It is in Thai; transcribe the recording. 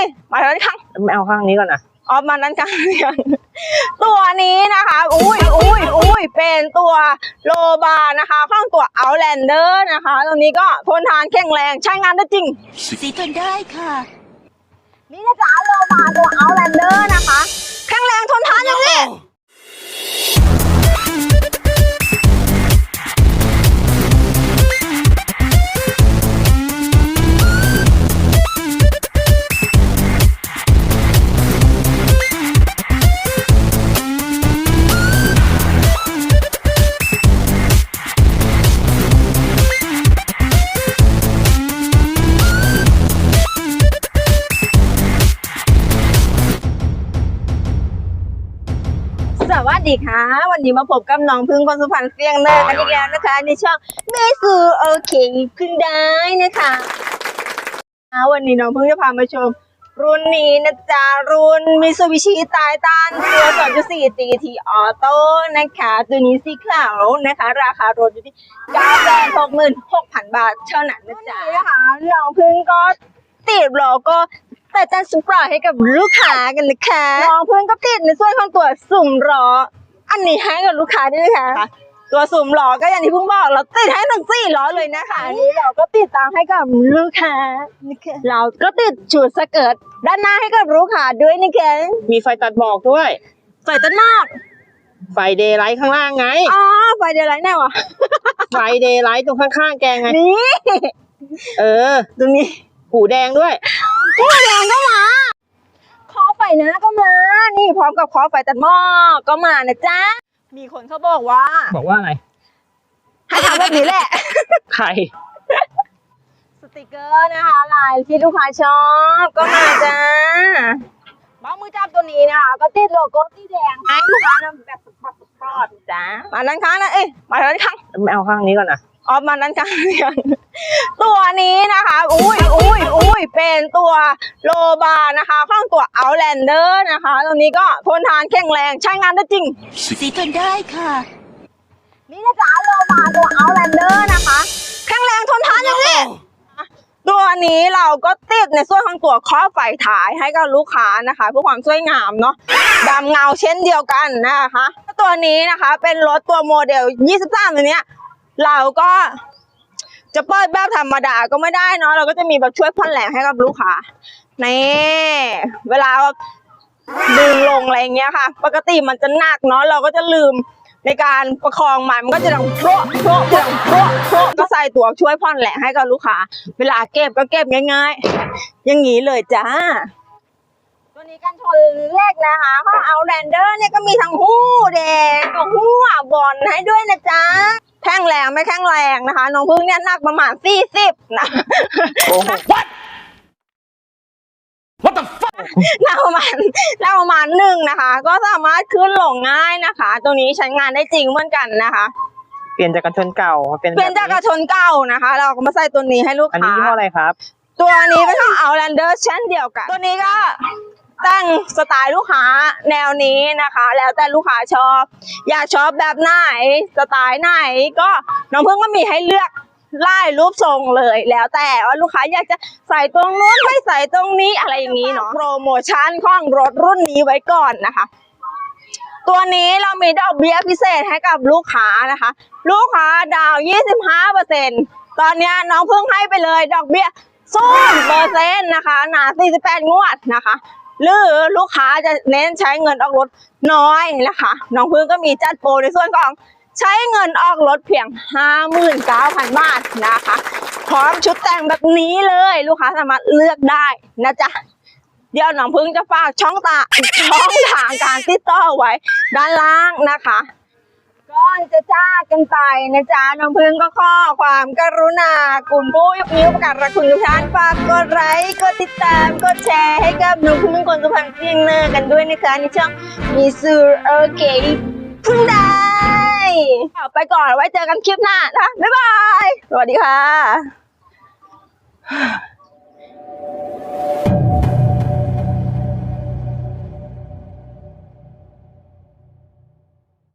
อ้ยมาด้านข้างไม่เอาข้างนี้ก่อนนะออกมาด้านข้างกันตัวนี้นะคะ อุ้ยอุ้ยอุ้ยเป็นตัวโลบานะคะข้างตัวเอาแลนเดอร์นะคะ ตัวนี้ก็ทนทานแข็งแรงใช้งานได้จริง สีทนได้ค่ะ นี่นะจ๊ะโลมาตัวเอาแลนเดอร์นะคะ สวัสดีค่ะ วันนี้มาพบกับน้องพึ่งคนสุพรรณเสียงเนอร์กันอีกแล้วนะคะ ในช่องเมซูโอเคพึ่งได้นะคะวันนี้น้องพึ่งจะพามาชม รุ่นนี้นะจ๊ะรุ่นมิซูบิชิตายต้านตัว2.4 GT ออโต้นะคะ ตัวนี้สีขาวนะคะ ราคารถอยู่ที่966,000บาทเท่านั้นนะจ๊ะนะคะน้องพึ่งก็ติดโลโก้แต่จันสุปรายให้กับลูกค้ากันนะคะน้องเพื่อนก็ติดในส่วนของตัวสุ่มล้อ อันนี้ให้กับลูกค้าด้วยนะคะตัวสุ่มล้อก็อย่างที่เพิ่งบอกเราติดให้ทั้งสี่ล้อเลยนะคะอันนี้เราก็ติดตามให้กับลูกค้านะคะเราก็ติดชุดสเกิร์ตด้านหน้าให้กับลูกค้าด้วยนะคะมีไฟตัดหมอกด้วย ใส่ต้นนอกไฟเดย์ไลท์ข้างล่างไง อ๋อไฟเดย์ไลท์แน่วะไฟเดย์ไลท์ตรงข้างๆแกไง นี่เออ ตรงนี้ หูแดงด้วยหัวแดงก็มาคอ ไฟนะก็มา นี่พร้อมกับคอไฟตัดหม้อก็มานะจ๊ะ มีคนเขาบอกว่า บอกว่าอะไรให้ทำแบบนี้แหละ ใคร สติกเกอร์นะคะลายที่ลูกค้าชอบก็มาจ้าบ้ามือจับตัวนี้นะคะ ก็ติดโลโก้สีแดงให้ลูกค้านำแบบสปอร์ตสปอร์ตจ้ามาด้านข้างนะเอ้ยมาด้านข้างไม่เอาข้างนี้ก่อนนะ ออกมาด้านข้างกันตัวนี้นะคะ อุ้ยอุ้ยอุ้ยเป็นตัวโลบานะคะข้างตัวเอาแลนเดอร์นะคะ ตัวนี้ก็ทนทานแข็งแรงใช้งานได้จริง สีทนได้ค่ะ นี่นะจ๊ะโลมาตัวเอาแลนเดอร์นะคะ แข็งแรงทนทานอย่างนี้ตัวนี้เราก็ติดในส่วนของตัวข้อไฟถ่ายให้กับลูกค้านะคะเพื่อความสวยงามเนาะดำเงาเช่นเดียวกันนะคะ ตัวนี้นะคะเป็นรถตัวโมเดล 23ตัวเนี้ย เราก็จะเปิดแบบธรรมดาก็ไม่ได้เนาะเราก็จะมีแบบช่วยพ่นแรงให้กับลูกค้านี่เวลาดึงลงอะไรอย่างเงี้ยค่ะ ปกติมันจะหนักเนาะเราก็จะลืมในการประคองมันมันก็จะดังโพะโพะดังโพะโพะก็ใส่ตัวช่วยพ่นแรงให้กับลูกค้า เวลาเก็บก็เก็บง่ายๆ อย่างนี้เลยจ้า ตัวนี้กันชนแรกนะคะเขาเอาแรนเดอร์เนี่ยก็มีทั้งหู้แดงกับหู้อะบอลให้ด้วยนะจ๊ะ แข้งแรงไม่แข้งแรงนะคะ น้องพึ่งเนี่ยหนักประมาณสี่สิบนะโกหก What the fuck? หนักประมาณหนักประมาณหนึ่งนะคะ ก็สามารถขึ้นลงง่ายนะคะ ตัวนี้ใช้งานได้จริงเหมือนกันนะคะเปลี่ยนจากกันชนเก่ามาเป็นเป็นจากกระชนเก่านะคะ เราก็มาใส่ตัวนี้ให้ลูกอันนี้ค้ายี่ห้ออะไรครับ ตัวนี้เป็นของ Outlander เช่นเดียวกัน ตัวนี้ก็ แต่งสไตล์ลูกค้าแนวนี้นะคะ แล้วแต่ลูกค้าชอบ อยากชอบแบบไหนสไตล์ไหน ก็น้องเพึ่งก็มีให้เลือกไล่รูปทรงเลยแล้วแต่ว่าลูกค้าอยากจะใส่ตรงนู้นไม่ใส่ตรงนี้อะไรอย่างนี้เนาะโปรโมชั่นของรถรุ่นนี้ไว้ก่อนนะคะ ตัวนี้เรามีดอกเบี้ยพิเศษให้กับลูกค้านะคะ ลูกค้าดาว 25%ตอนเนี้น้องเพิ่งให้ไปเลยดอกเบี้ยส้มเปอร์เซ็นต์นะคะหนา48 งวดนะคะ หรือลูกค้าจะเน้นใช้เงินออกรถน้อยนะคะน้องพึ่งก็มีจัดโปรในส่วนของใช้เงินออกรถเพียง 59,000 บาทนะคะ พร้อมชุดแต่งแบบนี้เลยลูกค้าสามารถเลือกได้นะจ๊ะเดี๋ยวน้องพึ่งจะฝากช่องตาช่องทางการติดต่อไว้ด้านล่างนะคะ ก่อนจะจากกันไปนะจ๊ะน้องพึ่งก็ข้อความกรุณากลุ่มผู้ยกนิ้วประกาศรักคุณทุกท่านฝากกดไลค์กดติดตามกดแชร์ให้กับน้องพึ่งคนสุพรรณเพียงเนอร์กันด้วยนะคะในช่องมีซูโอเคพึ่งได้ไปก่อนไว้เจอกันคลิปหน้านะบ๊ายบาย สวัสดีค่ะ